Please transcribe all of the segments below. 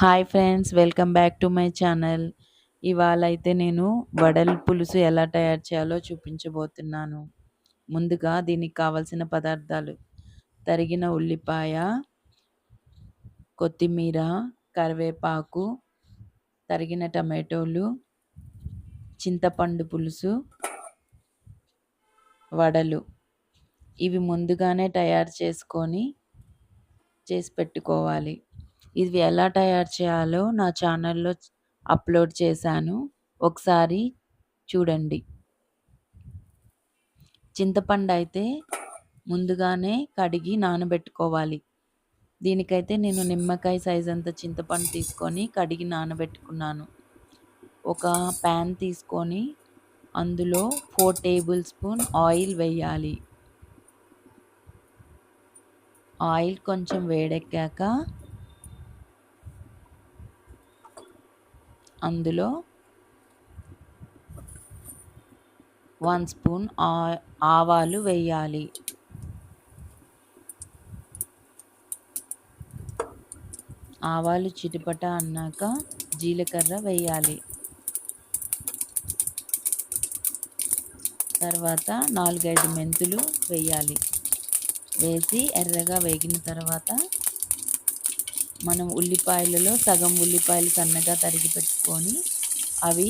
Hi friends welcome back to my channel. ఇవాళ అయితే నేను వడల పులుసు ఎలా తయారు చేయాలో చూపించబోతున్నాను. ముందుగా దీనికి కావలసిన పదార్థాలు తరిగిన ఉల్లిపాయ కొత్తిమీర కరివేపాకు తరిగిన టమాటోలు చింతపండు పులుసు వడలు. ఇవి ముందుగానే తయారు చేసుకొని చేసి పెట్టుకోవాలి. ఇవి ఎలా తయారు చేయాలో నా ఛానల్లో అప్లోడ్ చేశాను. ఒకసారి చూడండి. చింతపండు అయితే ముందుగానే కడిగి నానబెట్టుకోవాలి. దీనికైతే నేను నిమ్మకాయ సైజ్ అంత చింతపండు తీసుకొని కడిగి నానబెట్టుకున్నాను. ఒక ప్యాన్ తీసుకొని అందులో ఫోర్ టేబుల్ స్పూన్ ఆయిల్ వేయాలి. ఆయిల్ కొంచెం వేడెక్కాక అందులో వన్ స్పూన్ ఆవాలు వేయాలి. ఆవాలు చిటిపట అన్నాక జీలకర్ర వేయాలి. తర్వాత నాలుగైదు మెంతులు వేయాలి. వేసి ఎర్రగా వేగిన తర్వాత మనం ఉల్లిపాయలలో సగం ఉల్లిపాయలు సన్నగా తరిగి పెట్టుకొని అవి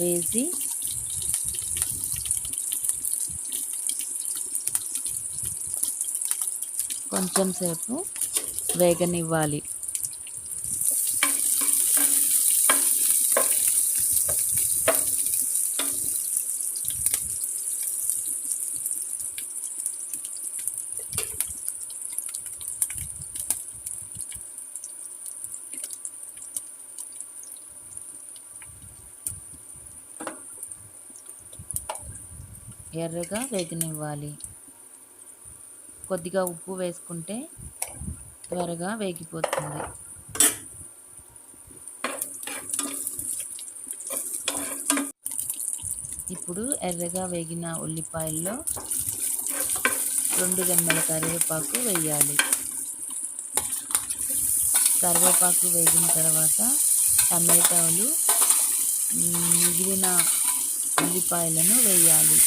వేసి కొంచెం సేపు వేగనివ్వాలి. ఎర్రగా వేగనివ్వాలి. కొద్దిగా ఉప్పు వేసుకుంటే త్వరగా వేగిపోతుంది. ఇప్పుడు ఎర్రగా వేగిన ఉల్లిపాయల్లో రెండు రెమ్మల కరివేపాకు వేయాలి. కరివేపాకు వేగిన తర్వాత టమాటాలు మిగిలిన ఉల్లిపాయలను వేయాలి.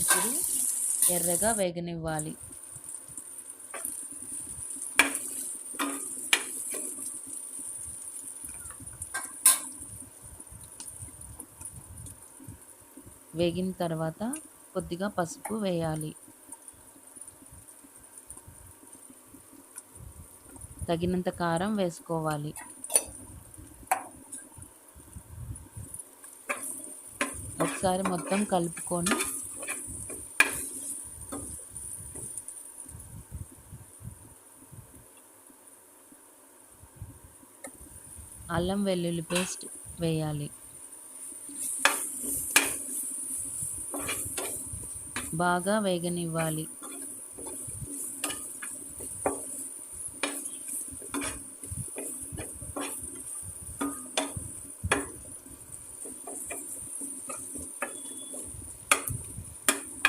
ఇప్పుడు ఎర్రగా వేగనివ్వాలి. వేగిన తర్వాత కొద్దిగా పసుపు వేయాలి. తగినంత కారం వేసుకోవాలి. ఒకసారి మొత్తం కలుపుకొని అల్లం వెల్లుల్లి పేస్ట్ వేయాలి. బాగా వేగనివ్వాలి.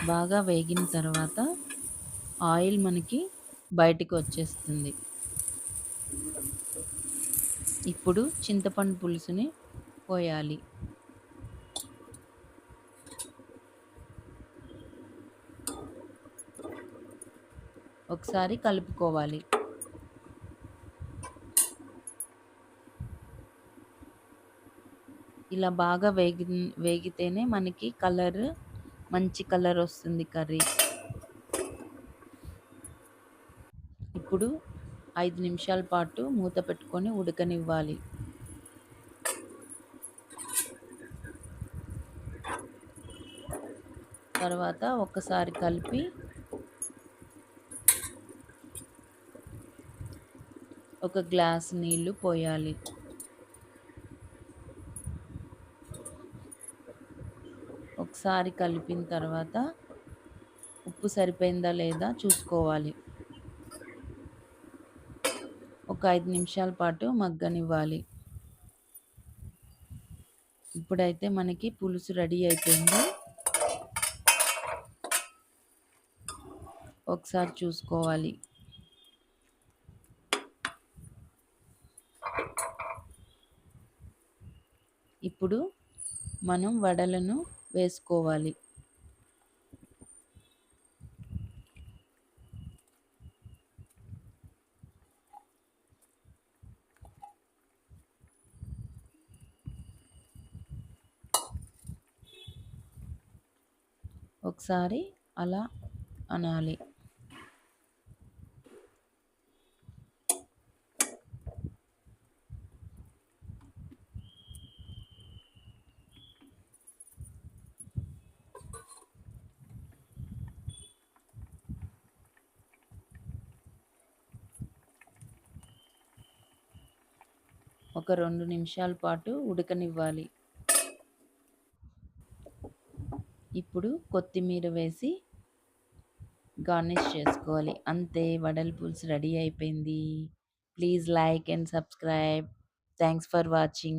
బాగా వేగిన తర్వాత ఆయిల్ మనకి బయటికి వచ్చేస్తుంది. ఇప్పుడు చింతపండు పులుసుని పోయాలి. ఒకసారి కలుపుకోవాలి. ఇలా బాగా వేగి వేగితేనే మనకి కలర్ మంచి కలర్ వస్తుంది కర్రీ. ఇప్పుడు ఐదు నిమిషాల పాటు మూత పెట్టుకొని ఉడకనివ్వాలి. తర్వాత ఒకసారి కలిపి ఒక గ్లాస్ నీళ్ళు పోయాలి. ఒకసారి కలిపిన తర్వాత ఉప్పు సరిపోయిందా లేదా చూసుకోవాలి. ఒక ఐదు నిమిషాల పాటు మగ్గనివ్వాలి. ఇప్పుడైతే మనకి పులుసు రెడీ అయిపోయింది. ఒకసారి చూసుకోవాలి. ఇప్పుడు మనం వడలను వేసుకోవాలి. ఒకసారి అలా అనాలి. ఒక రెండు నిమిషాల పాటు ఉడకనివ్వాలి. ఇప్పుడు కొత్తిమీర వేసి గార్నిష్ చేసుకోవాలి. అంతే వడల పులుసు రెడీ అయిపోయింది. Please like and subscribe. Thanks for watching.